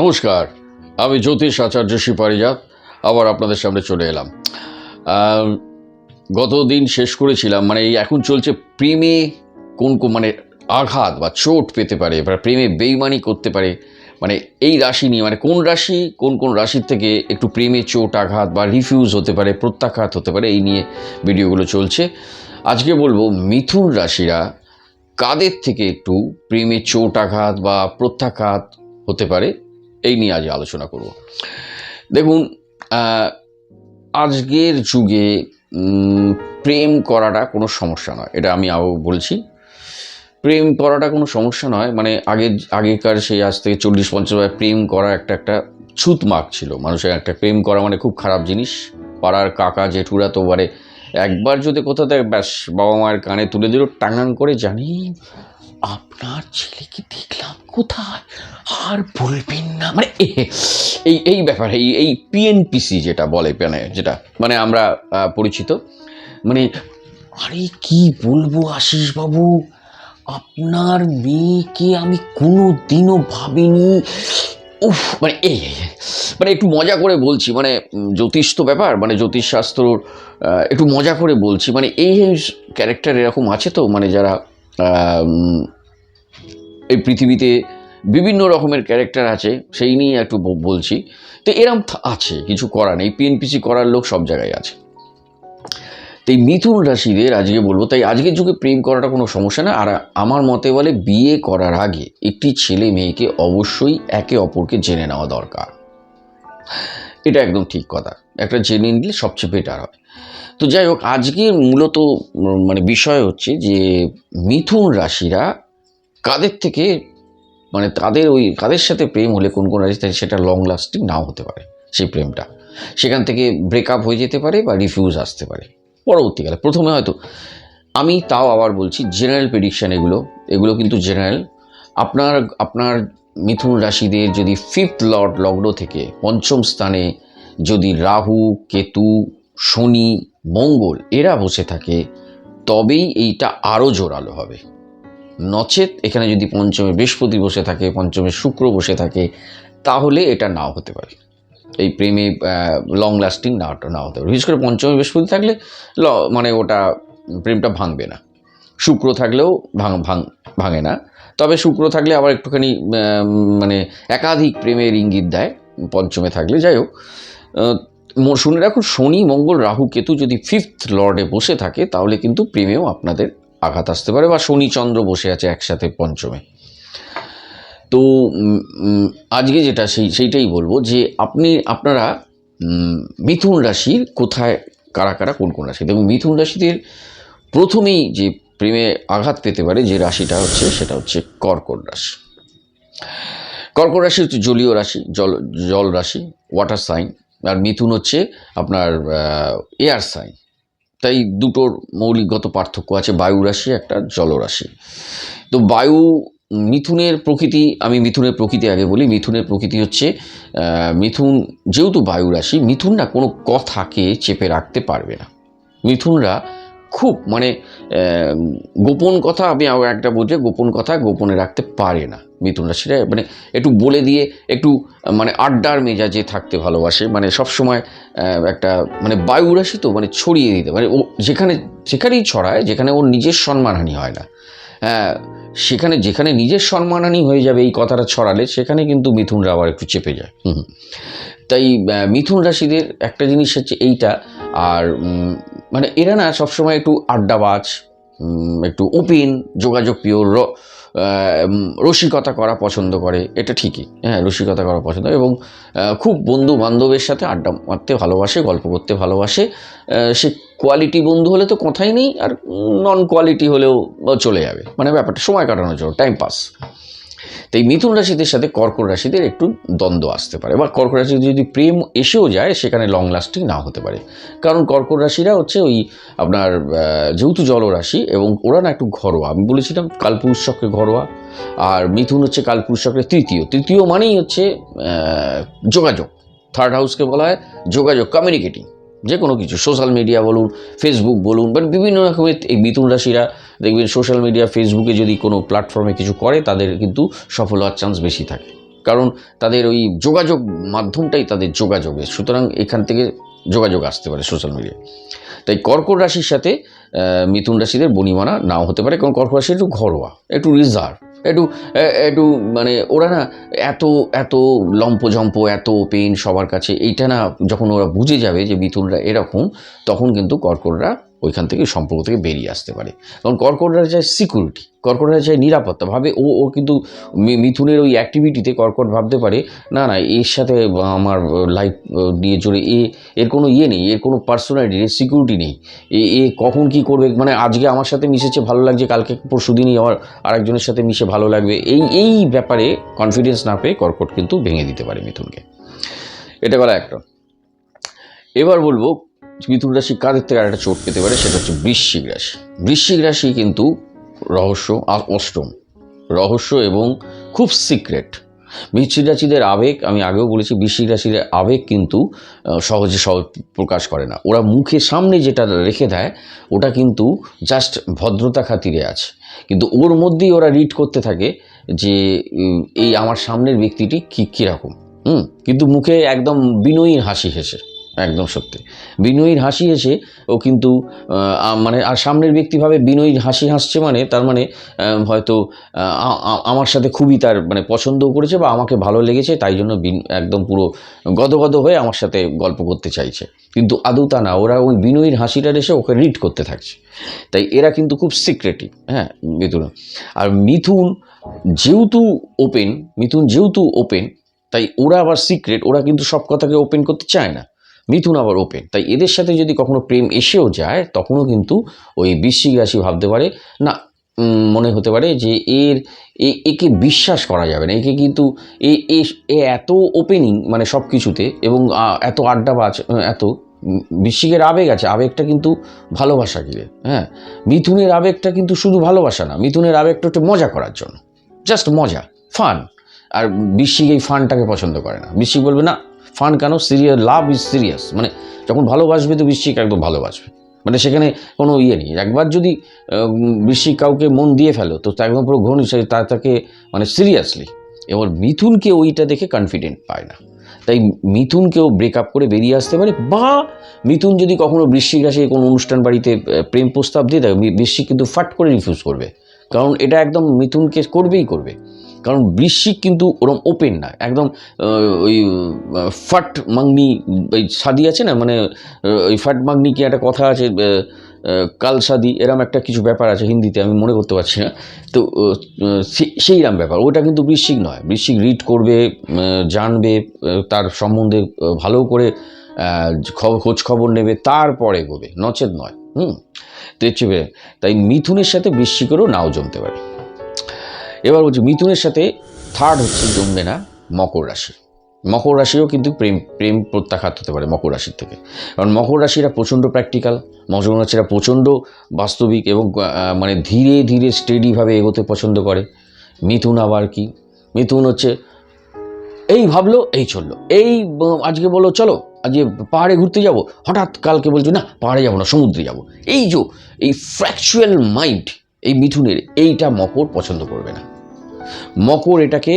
নমস্কার, আমি জ্যোতিষ আচার্য শিপারিজাত আবার আপনাদের সামনে চলে এলাম। গত দিন শেষ করেছিলাম মানে এই এখন চলছে প্রেমে কোন কোন মানে আঘাত বা চোট পেতে পারে, বা প্রেমে বেইমানি করতে পারে মানে এই রাশি নিয়ে মানে কোন রাশি, কোন কোন রাশির থেকে একটু প্রেমে চোট, আঘাত বা রিফিউজ হতে পারে, প্রত্যাঘাত হতে পারে, এই নিয়ে ভিডিওগুলো চলছে। আজকে বলব, মিথুন রাশিরা কাদের থেকে একটু প্রেমে চোট, আঘাত বা প্রত্যাঘাত হতে পারে? এই নিয়ে আজ আলোচনা করব। দেখুন আজকের যুগে প্রেম করাটা কোনো সমস্যা নয়। এটা আমি আরও বলছি। প্রেম করাটা কোনো সমস্যা নয়। মানে আগে, আগেকার সেই আজ থেকে চল্লিশ, পঞ্চাশ বছর প্রেম করা একটা একটা ছুত মার্ক ছিল। মানুষের একটা প্রেম করা মানে খুব খারাপ জিনিস। পাড়ার কাকা, জেঠুরা তো বারে একবার যদি কোথাও থেকে ব্যাস বাবা মায়ের কানে তুলে দিল টাঙান করে জানি আপনার ছেলেকে দেখলাম কোথায় আর বলবেন না মানে এই এই ব্যাপারে এই এই পিএনপিসি যেটা বলে মানে যেটা মানে আমরা পরিচিত মানে আরে কি বলব আশিস বাবু আপনার মেয়েকে আমি কোনো দিনও ভাবিনি উফ মানে এই। মানে একটু মজা করে বলছি মানে জ্যোতিষ তো ব্যাপার মানে জ্যোতিষ শাস্ত্রর আহ, একটু মজা করে বলছি মানে এই ক্যারেক্টার এরকম আছে তো মানে যারা এই পৃথিবীতে বিভিন্ন রকমের ক্যারেক্টার আছে, সেই নিয়ে একটু বলছি। তো এরম আছে, কিছু করার নেই পিএনপিসি করার লোক সব জায়গায় আছে। তো এই মিথুন রাশিদের আজকে বলব, তাই আজকের যুগে প্রেম করাটা কোনো সমস্যা না, আর আমার মতে বলে বিয়ে করার আগে একটি ছেলে মেয়েকে অবশ্যই একে অপরকে জেনে নেওয়া দরকার। এটা একদম ঠিক কথা, একটা জেনে নিলে সবচেয়ে বেটার হয়। তো যাই হোক আজকের মূলত মানে বিষয় হচ্ছে যে, মিথুন রাশিরা কাদের থেকে মানে তাদের ওই, কাদের সাথে প্রেম হলে কোন কোন রাশি সেটা লং লাস্টিং নাও হতে পারে, সেই প্রেমটা। সেখান থেকে ব্রেকআপ হয়ে যেতে পারে বা রিফিউজ আসতে পারে, পরবর্তীকালে। প্রথমে হয়তো, আমি তাও আবার বলছি জেনারেল প্রেডিকশান এগুলো এগুলো কিন্তু জেনারেল আপনার আপনার মিথুন রাশিদের যদি ফিফথ লর্ড লগ্ন থেকে পঞ্চম স্থানে যদি রাহু, কেতু, শনি মঙ্গল, এরা বসে থাকে, তবেই এইটা আরও জোরালো হবে। নচেত এখানে যদি পঞ্চমে বৃহস্পতি বসে থাকে, পঞ্চমে শুক্র বসে থাকে, তাহলে এটা নাও হতে পারে। এই প্রেমে লং লাস্টিং না হতে পারে। বিশেষ করে পঞ্চমে বৃহস্পতি থাকলে ল- মানে ওটা প্রেমটা ভাঙবে না। শুক্র থাকলেও ভাঙ ভাঙ, ভাঙে না। তবে শুক্র থাকলে আবার একটুখানি মানে একাধিক প্রেমের ইঙ্গিত দেয় পঞ্চমে থাকলে। যাই হোক শুনে রাখুন, শনি, মঙ্গল, রাহু, কেতু যদি ফিফথ লর্ডে বসে থাকে, তাহলে কিন্তু প্রেমেও আপনাদের আঘাত আসতে পারে বা শনি, চন্দ্র বসে আছে একসাথে পঞ্চমে। তো আজকে যেটা সেই, সেইটাই বলব যে আপনি, আপনারা মিথুন রাশির কোথায়, কারা কারা, কোন কোন রাশি? দেখুন, মিথুন রাশিদের প্রথমেই যে প্রেমে আঘাত পেতে পারে যে রাশিটা হচ্ছে, সেটা হচ্ছে কর্কট রাশি। কর্কট রাশি হচ্ছে জলীয় রাশি, জল জল রাশি ওয়াটার সাইন আর মিথুন হচ্ছে আপনার এয়ার সাইন তাই দুটোর মৌলিকগত পার্থক্য আছে, বায়ু রাশি একটা জলরাশি তো বায়ু, মিথুনের প্রকৃতি, আমি মিথুনের প্রকৃতি আগে বলি, মিথুনের প্রকৃতি হচ্ছে মিথুন যেহেতু বায়ু রাশি মিথুন না কোনো কথাকে চেপে রাখতে পারবে না। মিথুনরা খুব মানে গোপন কথা, আমি একটা বলছি, গোপন কথা গোপনে রাখতে পারে না। মিথুন রাশিরা মানে একটু বলে দিয়ে একটু মানে আড্ডার মেজাজে থাকতে ভালোবাসে। মানে সবসময় আহ, একটা মানে বায়ু রাশি তো মানে ছড়িয়ে দিতে মানে ও যেখানে যেখানেই ছড়ায় যেখানে ওর নিজের সম্মানহানি হয় না। হ্যাঁ সেখানে যেখানে নিজের সম্মানহানি হয়ে যাবে এই কথাটা ছড়ালে সেখানে কিন্তু মিথুনরা আবার একটু চেপে যায়। তাই মিথুন রাশিদের একটা জিনিস হচ্ছে এইটা। আর মানে এরা না সবসময় একটু আড্ডাবাজ একটু ওপেন যোগাযোগ প্রিয় র- আহ, উম, রসিকতা করা পছন্দ করে, এটা ঠিকই। হ্যাঁ রসিকতা করা পছন্দ এবং খুব বন্ধু বান্ধবের সাথে আড্ডা মারতে ভালোবাসে, গল্প করতে ভালোবাসে। সে কোয়ালিটি বন্ধু হলে তো কথাই নেই, আর নন কোয়ালিটি হলেও চলে যাবে। মানে ব্যাপারটা, সময় কাটানোর জন্য টাইম পাস তো এই মিথুন রাশিদের সাথে কর্কট রাশিদের একটু দ্বন্দ্ব আসতে পারে বা কর্কট রাশিতে যদি প্রেম এসেও যায়, সেখানে লং লাস্টিং না হতে পারে। কারণ কর্কট রাশিরা হচ্ছে ওই আপনার যেহেতু জলরাশি এবং ওরা না একটু ঘরোয়া। আমি বলেছিলাম কালপুরুষ চক্রে ঘরোয়া আর মিথুন হচ্ছে কালপুরুষ চক্রের তৃতীয়। তৃতীয় মানেই হচ্ছে যোগাযোগ। থার্ড হাউসকে বলা হয় যোগাযোগ কমিউনিকেটিং যে কোনো কিছু সোশ্যাল মিডিয়া বলুন ফেসবুক বলুন বাট বিভিন্ন রকমের এই মিথুন রাশিরা দেখবেন সোশ্যাল মিডিয়া ফেসবুকে যদি কোনো প্ল্যাটফর্মে কিছু করে, তাদের কিন্তু সফল হওয়ার চান্স বেশি থাকে। কারণ তাদের ওই যোগাযোগ মাধ্যমটাই তাদের যোগাযোগের। সুতরাং এখান থেকে যোগাযোগ আসতে পারে সোশ্যাল মিডিয়ায় তাই কর্কট রাশির সাথে মিথুন রাশিদের বনিমানা নাও হতে পারে, কারণ কর্কট রাশি একটু ঘরোয়া, একটু রিজার্ভ একটু একটু মানে ওরা না এত এত লম্পঝম্প এত পেন সবার কাছে। এইটা না যখন ওরা বুঝে যাবে যে মিথুনরা এরকম, তখন কিন্তু কর্কটরা ওইখান থেকে সম্পর্ক থেকে বেরিয়ে আসতে পারে। কারণ কর্কটরা চায় সিকিউরিটি কর্কটরা চায় নিরাপত্তা। ভাবে ও ও কিন্তু মিথুনের ওই অ্যাক্টিভিটিতে কর্কট ভাবতে পারে, না না, এর সাথে আমার লাইফ নিয়ে জুড়ে এ, এর কোনো ইয়ে নেই, এর কোনো পার্সোনালিটি এর সিকিউরিটি নেই। এ এ কখন কি করবে মানে আজকে আমার সাথে মিশেছে, ভালো লাগছে, কালকে পরশু দিনই আমার আরেকজনের সাথে মিশে ভালো লাগবে, এই এই ব্যাপারে কনফিডেন্স না পেয়ে কর্কট কিন্তু ভেঙে দিতে পারে মিথুনকে। এটা করা একটা। এবার বলব মিথুন রাশি কাদের থেকে একটা চোট পেতে পারে, সেটা হচ্ছে বৃশ্চিক রাশি। বৃশ্চিক রাশি কিন্তু রহস্য আর অষ্টম। রহস্য এবং খুব সিক্রেট। বৃশ্চিক রাশিদের আবেগ, আমি আগেও বলেছি, বৃশ্চিক রাশির আবেগ কিন্তু সহজে সহজ প্রকাশ করে না। ওরা মুখে সামনে যেটা রেখে দেয়, ওটা কিন্তু জাস্ট ভদ্রতা খাতিরে আছে। কিন্তু ওর মধ্যেই ওরা রিড করতে থাকে যে এই আমার সামনের ব্যক্তিটি কী, কীরকম। হুম? কিন্তু মুখে একদম বিনয়ীর হাসি হেসে। একদম সত্যি। বিনয়ীর হাসি হেসে ও কিন্তু মানে আর সামনের ব্যক্তি ভাবে বিনয়ীর হাসি হাসছে মানে তার মানে হয়তো আমার সাথে খুবই তার মানে পছন্দও করেছে বা আমাকে ভালো লেগেছে, তাই জন্য একদম পুরো গদগদ হয়ে আমার সাথে গল্প করতে চাইছে। কিন্তু আদৌ তা না, ওরা ওই বিনয়ীর হাসিটা এসে ওকে রিড করতে থাকছে। তাই এরা কিন্তু খুব সিক্রেটিভ হ্যাঁ মিথুন। আর মিথুন যেহেতু ওপেন মিথুন যেহেতু ওপেন তাই ওরা আবার সিক্রেট ওরা কিন্তু সব কথাকে ওপেন করতে চায় না। মিথুন আবার ওপেন তাই এদের সাথে যদি কখনো প্রেম এসেও যায় তখনও কিন্তু ওই বৃশ্চিক রাশি ভাবতে পারে। না মনে হতে পারে যে এর একে বিশ্বাস করা যাবে না। একে কিন্তু এ এ- এত ওপেনিং মানে সব কিছুতে এবং এত আড্ডাবাজ আহ, এত বৃশ্চিকের আবেগ আছে আবেগটা কিন্তু ভালোবাসা গিয়ে হ্যাঁ? মিথুনের আবেগটা কিন্তু শুধু ভালোবাসা না মিথুনের আবেগটা একটু মজা করার জন্য। জাস্ট মজা ফান আর বৃশ্চিক এই ফানটাকে পছন্দ করে না। বৃশ্চিক বলবে না ফান কেন? Serious, love is serious. মানে যখন ভালোবাসবে তো বৃশ্চিক একদম ভালোবাসবে। মানে সেখানে কোনো ইয়ে নেই। একবার যদি বৃশ্চিক কাউকে মন দিয়ে ফেলো, তো একদম পুরো ঘনিষ্ঠ তা, তাকে মানে সিরিয়াসলি। এবার মিথুনকে ওইটা দেখে কনফিডেন্ট পায় না। তাই মিথুনকেও ব্রেকআপ করে বেরিয়ে আসতে পারে, বা মিথুন যদি কখনো বৃশ্চিক রাশি কোনো অনুষ্ঠান বাড়িতে প্রেম প্রস্তাব দিয়ে দেয় বৃশ্চিক কিন্তু ফাট করে রিফিউজ করবে। কারণ এটা একদম মিথুনকে করবেই করবে। কারণ বৃশ্চিক কিন্তু ওরম ওপেন না। একদম ওই ফাট মাংনি ওই সাদি আছে না মানে ওই ফাট মাংনি কি একটা কথা আছে কাল সাদি, এরম একটা কিছু ব্যাপার আছে হিন্দিতে, আমি মনে করতে পারছি না। তো সেইরম ব্যাপার, ওটা কিন্তু বৃশ্চিক নয়। বৃশ্চিক রিড করবে জানবে তার সম্বন্ধে ভালো করে খোঁজ খবর নেবে, তারপরে এগোবে নচেত নয়, হুম? তো তাই মিথুনের সাথে বৃশ্চিকেরও নাও জমতে পারে। এবার বলছি, মিথুনের সাথে থার্ড হচ্ছে জমবে না মকর রাশি। মকর রাশিও কিন্তু প্রেম প্রেম প্রত্যাঘাত হতে পারে মকর রাশির থেকে। কারণ মকর রাশিরা প্রচণ্ড প্র্যাকটিক্যাল মকর রাশিরা প্রচণ্ড বাস্তবিক এবং মানে ধীরে ধীরে স্টেডিভাবে এগোতে পছন্দ করে। মিথুন আবার কি? মিথুন হচ্ছে, এই ভাবলো, এই চলল। এই আজকে বলো চলো, আজকে পাহাড়ে ঘুরতে যাব। হঠাৎ কালকে বলছো, না, পাহাড়ে যাব না, সমুদ্রে যাব। এই যে, এই ফ্র্যাকচুয়াল মাইন্ড এই মিথুনের, এইটা মকর পছন্দ করবে না। মকর এটাকে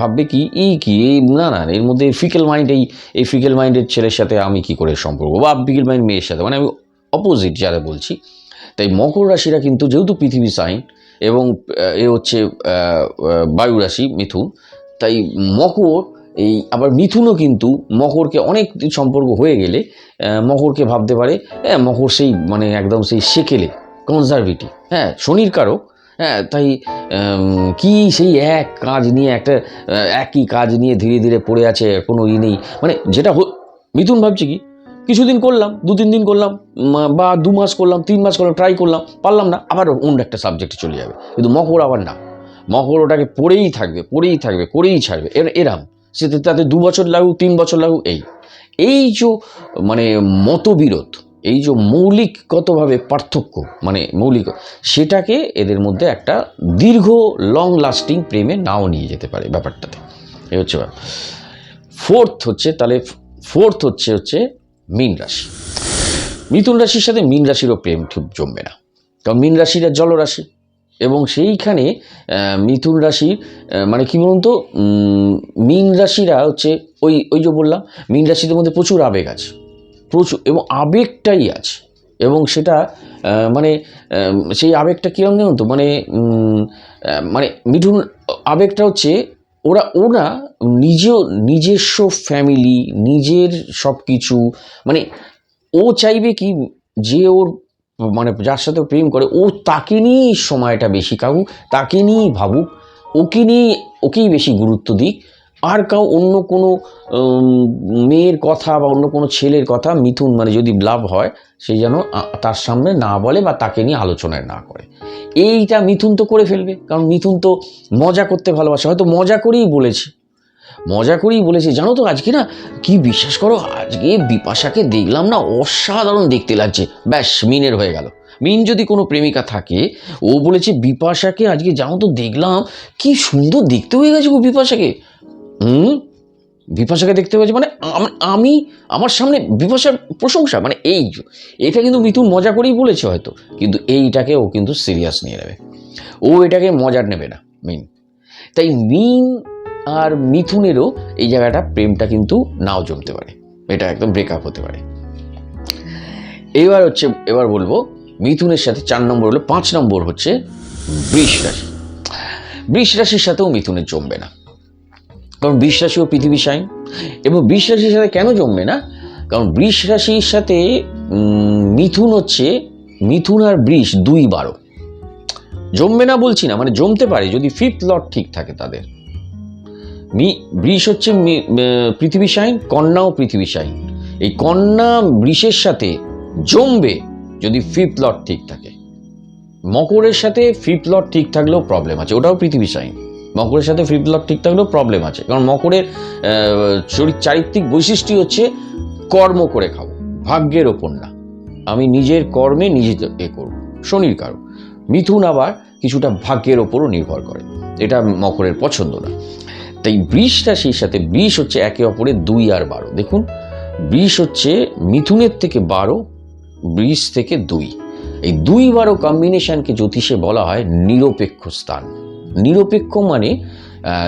ভাববে কি, ই কি, এই না না, এর মধ্যে ফিকেল মাইন্ড এই এই ফিকেল মাইন্ডের ছেলের সাথে আমি কি করে সম্পর্ক? বা ফিকেল মাইন্ড মেয়ের সাথে মানে আমি অপোজিট যারা বলছি। তাই মকর রাশিরা কিন্তু যেহেতু পৃথিবী সাইন এবং, এ হচ্ছে বায়ু রাশি, মিথুন, তাই মকর, এই, আবার মিথুনও কিন্তু মকরকে অনেক সম্পর্ক হয়ে গেলে মকরকে ভাবতে পারে হ্যাঁ মকর সেই মানে একদম সেই সেকেলে কনজারভেটিভ হ্যাঁ শনির কারক হ্যাঁ তাই কি সেই এক কাজ নিয়ে একটা একই কাজ নিয়ে ধীরে ধীরে পড়ে আছে কোনো ই নেই। মানে যেটা মিথুন ভাবছে কি? কিছুদিন করলাম, দু তিন দিন করলাম বা দু মাস করলাম, তিন মাস করলাম ট্রাই করলাম, পারলাম না, আবার অন্য একটা সাবজেক্টে চলে যাবে। কিন্তু মকর আবার না। মকর ওটাকে পড়েই থাকবে পড়েই থাকবে, করেই ছাড়বে। এর, এরাম। সেটা তাতে দু বছর লাগুক, তিন বছর লাগুক, এই। এই যে মানে মতবিরোধ এই যে মৌলিকগতভাবে পার্থক্য মানে মৌলিক, সেটাকে এদের মধ্যে একটা দীর্ঘ লং লাস্টিং প্রেমে নাও নিয়ে যেতে পারে ব্যাপারটাতে। এই হচ্ছে ব্যাপার। ফোর্থ হচ্ছে, তাহলে ফোর্থ হচ্ছে হচ্ছে মীন রাশি। মিথুন রাশির সাথে মীন রাশিরও প্রেম ঠিক জমবে না। কারণ মীন রাশিরা জলরাশি এবং সেইখানে মিথুন রাশির মানে কী বলুন তো মীন রাশিরা হচ্ছে ওই ওই যে বললাম, মীন রাশিদের মধ্যে প্রচুর আবেগ আছে। প্রচুর, এবং আবেগটাই আছে। এবং সেটা মানে সেই আবেগটা কীরকম জানুন তো? মানে মানে মিঠুন, আবেগটা হচ্ছে ওরা ওরা নিজেও, নিজস্ব ফ্যামিলি নিজের সব কিছু মানে ও চাইবে কি যে ওর মানে যার সাথে প্রেম করে, ও তাকে নিয়েই সময়টা বেশি কাকুক তাকে নিয়েই ভাবুক, ওকে নিয়ে, ওকেই বেশি গুরুত্ব দিক আর কাউ অন্য কোনো মেয়ের কথা বা অন্য কোনো ছেলের কথা মিথুন মানে যদি লাভ হয়, সে যেন তার সামনে না বলে বা তাকে নিয়ে আলোচনায় না করে। এইটা মিথুন তো করে ফেলবে, কারণ মিথুন তো মজা করতে ভালোবাসে। হয়তো মজা করেই বলেছে। মজা করেই বলেছে। জানো তো আজকে না, কি বিশ্বাস করো, আজকে বিপাশাকে দেখলাম না অসাধারণ দেখতে লাগছে। ব্যাস, মিনের হয়ে গেল। মিন যদি কোনো প্রেমিকা থাকে, ও বলেছে, বিপাশাকে আজকে জানো তো দেখলাম, কি সুন্দর দেখতে হয়ে গেছে গো বিপাশাকে। হুম? বিপাশাকে দেখতে হয়েছে মানে আমি আমার সামনে বিপাশার প্রশংসা মানে এই এটা কিন্তু মিথুন মজা করেই বলেছে হয়তো, কিন্তু এইটাকে ও কিন্তু সিরিয়াস নিয়ে নেবে। ও এটাকে মজার নেবে না, মিন। তাই মিন আর মিথুনেরও এই জায়গাটা প্রেমটা কিন্তু নাও জমতে পারে, এটা একদম ব্রেকআপ হতে পারে। এবার হচ্ছে, এবার বলব, মিথুনের সাথে চার নম্বর হলো, পাঁচ নম্বর হচ্ছে বৃষ রাশি। বৃষ রাশির সাথেও মিথুনের জমবে না। কারণ বৃষ রাশিও পৃথিবী সাইন এবং রাশির সাথে কেন জমবে না? কারণ বৃষ রাশির সাথে মিথুন হচ্ছে, মিথুন আর বৃষ দুই বারো। জমবে না বলছি না মানে জমতে পারে যদি ফিফথ লট ঠিক থাকে তাদের। মি, বৃষ হচ্ছে পৃথিবী সাইন কন্যাও পৃথিবী সাইন এই কন্যা বৃষের সাথে জমবে যদি ফিফথ লট ঠিক থাকে। মকরের সাথে ফিফথ লট ঠিক থাকলেও প্রবলেম আছে, ওটাও পৃথিবী সাইন মকরের সাথে ফিফথ লট ঠিক থাকলেও প্রবলেম আছে। কারণ মকরের চারিত্রিক বৈশিষ্ট্য হচ্ছে কর্ম করে খাব ভাগ্যের ওপর না। আমি নিজের কর্মে নিজে এ করব। শনির কারও মিথুন আবার কিছুটা ভাগ্যের ওপরও নির্ভর করে। এটা মকরের পছন্দ না। তাই বৃষ রাশির সাথে, বৃষ হচ্ছে একে অপরের দুই আর বারো। দেখুন, বৃষ হচ্ছে মিথুনের থেকে বারো, বৃষ থেকে দুই। এই দুই বারো কম্বিনেশনকে জ্যোতিষে বলা হয় নিরপেক্ষ স্থান। নিরপেক্ষ মানে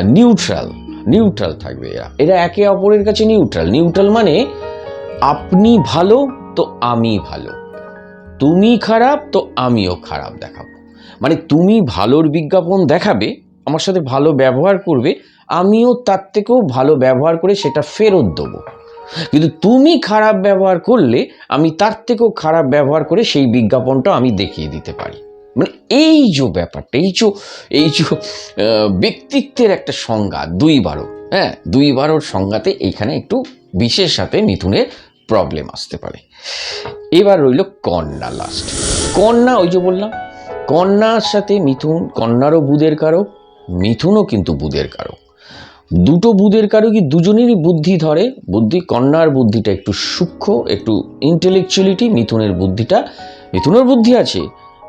নিউট্রাল নিউট্রাল থাকবে এরা। এরা একে অপরের কাছে নিউট্রাল নিউট্রাল মানে আপনি ভালো, তো আমি ভালো। তুমি খারাপ, তো আমিও খারাপ দেখাবো। মানে তুমি ভালোর বিজ্ঞাপন দেখাবে, আমার সাথে ভালো ব্যবহার করবে, আমিও তার থেকেও ভালো ব্যবহার করে সেটা ফেরত দেবো। কিন্তু তুমি খারাপ ব্যবহার করলে, আমি তার থেকেও খারাপ ব্যবহার করে সেই বিজ্ঞাপনটা আমি দেখিয়ে দিতে পারি। মানে এই যে ব্যাপারটা, এই যে এই যে ব্যক্তিত্বের একটা সংজ্ঞা, দুই বারো হ্যাঁ? দুই বারোর সংজ্ঞাতে এইখানে একটু বিশেষ সাথে মিথুনের প্রবলেম আসতে পারে। এবার রইল কন্যা লাস্ট কন্যা, ওই যে বললাম, কন্যার সাথে মিথুন, কন্যারও বুধের কারক, মিথুনও কিন্তু বুধের কারক। দুটো বুধের কারকই দুজনেরই বুদ্ধি ধরে, বুদ্ধি, কন্যার বুদ্ধিটা একটু সূক্ষ্ম, একটু ইন্টেলেকচুয়ালিটি মিথুনের বুদ্ধিটা, মিথুনের বুদ্ধি আছে।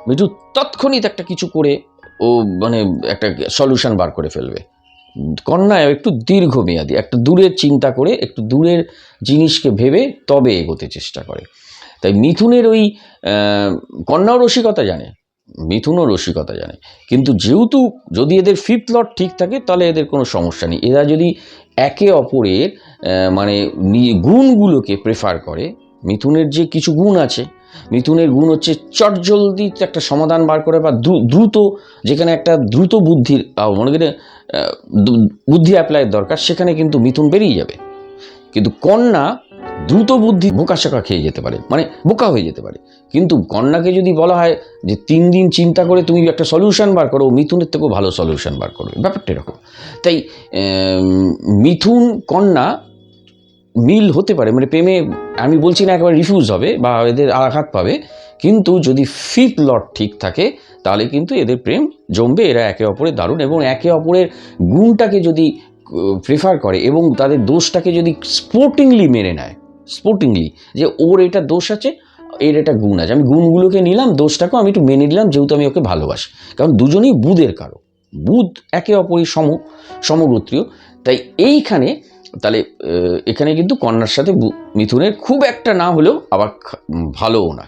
মিঠু তৎক্ষণিৎ একটা কিছু করে ও মানে একটা সলিউশন বার করে ফেলবে। কন্যায় একটু দীর্ঘমেয়াদী, একটা দূরের চিন্তা করে, একটু দূরের জিনিসকে ভেবে তবে এগোতে চেষ্টা করে। তাই মিথুনের ওই কন্যাও রসিকতা জানে, মিথুনও রসিকতা জানে। কিন্তু যেহেতু যদি এদের ফিফথ লট ঠিক থাকে, তাহলে এদের কোনো সমস্যা নেই। এরা যদি একে অপরের মানে গুণগুলোকে প্রেফার করে, মিথুনের যে কিছু গুণ আছে মিথুনের গুণ হচ্ছে চটজলদি একটা সমাধান বার করে বা দ্রু- দ্রুত, যেখানে একটা দ্রুত বুদ্ধির মনে করি বুদ্ধি অ্যাপ্লাইয়ের দরকার, সেখানে কিন্তু মিথুন বেরিয়ে যাবে। কিন্তু কন্যা দ্রুত বুদ্ধি বোকাশোকা খেয়ে যেতে পারে মানে বোকা হয়ে যেতে পারে। কিন্তু কন্যাকে যদি বলা হয় যে তিন দিন চিন্তা করে তুমি একটা সলিউশন বার করো, মিথুনের থেকেও ভালো সলিউশন বার করবে। ব্যাপারটা এরকম। তাই মিথুন কন্যা মিল হতে পারে মানে প্রেমে আমি বলছি না একেবারে রিফিউজ হবে বা এদের আঘাত পাবে, কিন্তু যদি ফিফথ লট ঠিক থাকে, তাহলে কিন্তু এদের প্রেম জমবে, এরা একে অপরের দারুণ এবং একে অপরের গুণটাকে যদি প্রেফার করে এবং তাদের দোষটাকে যদি স্পোর্টিংলি মেনে নেয় স্পোর্টিংলি যে ওর এটা দোষ আছে, এর এটা গুণ আছে। আমি গুণগুলোকে নিলাম, দোষটাকেও আমি একটু মেনে নিলাম, যেহেতু আমি ওকে ভালোবাসি। কারণ দুজনেই বুধের কারও বুধ একে অপরই সম, সমগোত্রীয়, তাই এইখানে তাহলে এখানে কিন্তু কন্যার সাথে মিথুনের খুব একটা না হলেও আবার ভালোও না।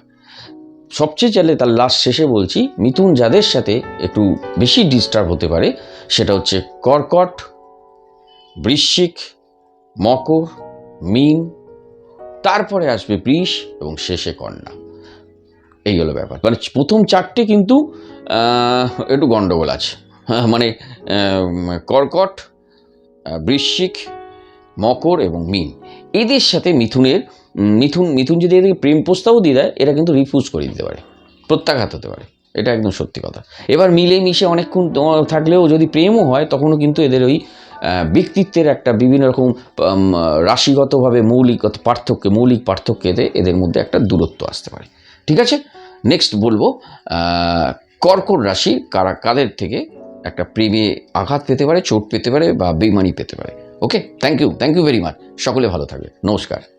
সবচেয়ে চাইলে তার লাস্ট শেষে বলছি, মিথুন যাদের সাথে একটু বেশি ডিস্টার্ব হতে পারে, সেটা হচ্ছে কর্কট, বৃশ্চিক, মকর, মিন, তারপরে আসবে বৃষ এবং শেষে কন্যা। এই হলো ব্যাপার। মানে প্রথম চারটে কিন্তু একটু গন্ডগোল আছে। হ্যাঁ মানে কর্কট বৃশ্চিক মকর এবং মিন। এদের সাথে মিথুনের মিথুন মিথুন যদি এদেরকে প্রেম প্রস্তাবও দিয়ে দেয়, এরা কিন্তু রিফিউজ করে দিতে পারে। প্রত্যাঘাত হতে পারে। এটা একদম সত্যি কথা। এবার মিলে মিশে অনেকক্ষণ থাকলেও যদি প্রেমও হয়, তখনও কিন্তু এদের ওই ব্যক্তিত্বের একটা বিভিন্ন রকম রাশিগতভাবে মৌলিক পার্থক্য, মৌলিক পার্থক্যতে এদের মধ্যে একটা দূরত্ব আসতে পারে। ঠিক আছে? নেক্সট বলব কর্কট রাশি কারা, কাদের থেকে একটা প্রেমে আঘাত পেতে পারে, চোট পেতে পারে বা বেমানি পেতে পারে? Okay thank you thank you very much সকলে ভালো থাকবে। নমস্কার।